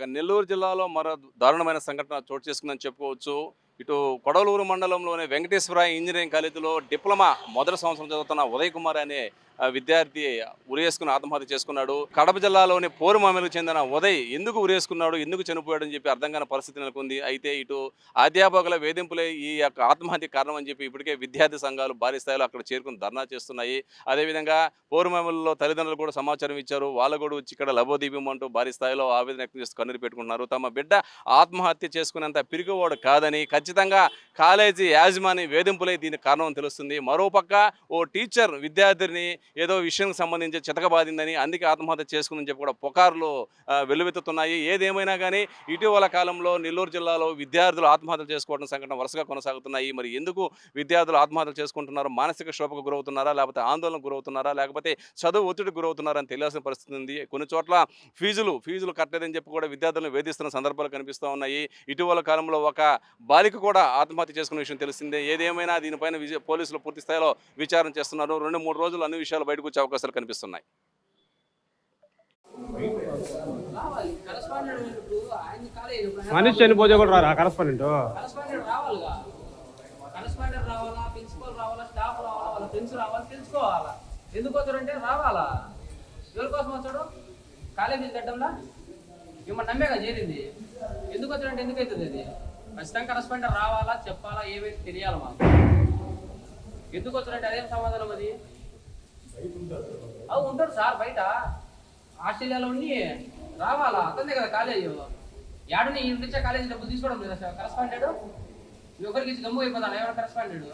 ఇక నెల్లూరు జిల్లాలో మరో దారుణమైన సంఘటన చోటు చేసుకుందని చెప్పుకోవచ్చు. ఇటు కొడవలూరు మండలంలోని వెంకటేశ్వర ఇంజనీరింగ్ కాలేజీలో డిప్లొమా మొదటి సంవత్సరం చదువుతున్న ఉదయ్ కుమార్ అనే విద్యార్థి ఉరేసుకుని ఆత్మహత్య చేసుకున్నాడు. కడప జిల్లాలోని పోరుమామిలకు చెందిన ఉదయ్ ఎందుకు ఉరేసుకున్నాడు? ఎందుకు చనిపోయాడు అని చెప్పి అర్థం కాని పరిస్థితి నెలకొంది. అయితే ఇటు అధ్యాపకుల వేధింపులే ఈ యొక్క ఆత్మహత్య కారణం అని చెప్పి ఇప్పటికే విద్యార్థి సంఘాలు భారీ స్థాయిలో అక్కడ చేరుకుని ధర్నా చేస్తున్నాయి. అదేవిధంగా పోరుమామిలలో తల్లిదండ్రులు కూడా సమాచారం ఇచ్చారు. వాళ్ళు కూడా వచ్చి ఇక్కడ లభోదీపం అంటూ భారీ స్థాయిలో ఆవేదన వ్యక్తం చేస్తూ కన్నీరు పెట్టుకున్నారు తమ బిడ్డ ఆత్మహత్య చేసుకునేంత పిరిగివాడు కాదని ఖచ్చితంగా కాలేజీ యాజమాని వేధింపులే దీనికి కారణం తెలుస్తుంది. మరోపక్క ఓ టీచర్ విద్యార్థిని ఏదో విషయానికి సంబంధించి చితకబాదిందని అందుకే ఆత్మహత్య చేసుకుందని చెప్పి కూడా పుకార్లు వెల్లువెత్తుతున్నాయి. ఏదేమైనా కానీ ఇటీవల కాలంలో నెల్లూరు జిల్లాలో విద్యార్థులు ఆత్మహత్యలు చేసుకోవడం సంఘటన వరుసగా కొనసాగుతున్నాయి. మరి ఎందుకు విద్యార్థులు ఆత్మహత్యలు చేసుకుంటున్నారు? మానసిక క్షోభకు గురవుతున్నారా? లేకపోతే ఆందోళనకు గురవుతున్నారా? లేకపోతే చదువు ఒత్తిడికి గురవుతున్నారని తెలియాల్సిన పరిస్థితి ఉంది. కొన్ని చోట్ల ఫీజులు ఫీజులు కట్టలేదని చెప్పి కూడా విద్యార్థులను వేధిస్తున్న సందర్భాలు కనిపిస్తూ ఉన్నాయి. ఇటీవల కాలంలో ఒక బాలిక కూడా ఆత్మహత్య చేసుకున్న విషయం తెలిసిందే. ఏదేమైనా దీనిపైన పోలీసులు పూర్తి స్థాయిలో విచారణ చేస్తున్నారు. రెండు మూడు రోజులు అన్ని విషయాలు బయటకు వచ్చే అవకాశాలు కనిపిస్తున్నాయి. రావాలి కరస్పాండెంట్ ఎందుకు? ఆయన కాలేజ్ ఇప్పుడు మనిషి చనిపోతే కూడా రారా? కరస్పాండెంట్? కరస్పాండెంట్ రావాలిగా. కరస్పాండెంట్ రావాలా? ప్రిన్సిపల్ రావాలా? స్టాఫ్ రావాలా? వాళ్ళ ఫ్రెండ్స్ రావాలా? తెలుసుకోవాలా? ఎందుకు వచ్చాడంటే రావాలా? ఎవరి కోసం వచ్చాడు కాలేజీ గడ్డంలా? మిమ్మల్ని నమ్మేగా చేరింది. ఎందుకు వచ్చాడంటే ఎందుకు అవుతుంది అది? ఖచ్చితంగా కరస్పాండెంట్ రావాలా? చెప్పాలా? ఏమైతే తెలియాలి మాకు? ఎందుకు వచ్చాడంటే అదేం సమాధానం అది? సార్ బయట ఆస్ట్రేలియాలో ఉండి రావాలా? అతనే కదా కాలేజ్. యాడని ఈ నుంచే కాలేజీ డబ్బులు తీసుకోవడం లేదా సార్? కరస్పాండెడ్ ఒకరికి ఇచ్చి గమ్ము అయిపోతాను? ఎవరు కరస్పాండెడ్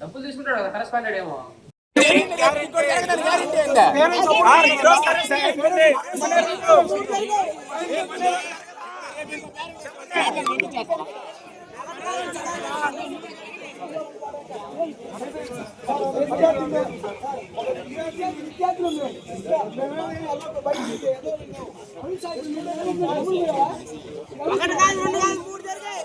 డబ్బులు తీసుకుంటాడు కదా కరస్పాండెడ్ ఏమో. ఒకటి కాదు రెండు కాదు మూడు జరిగాయి.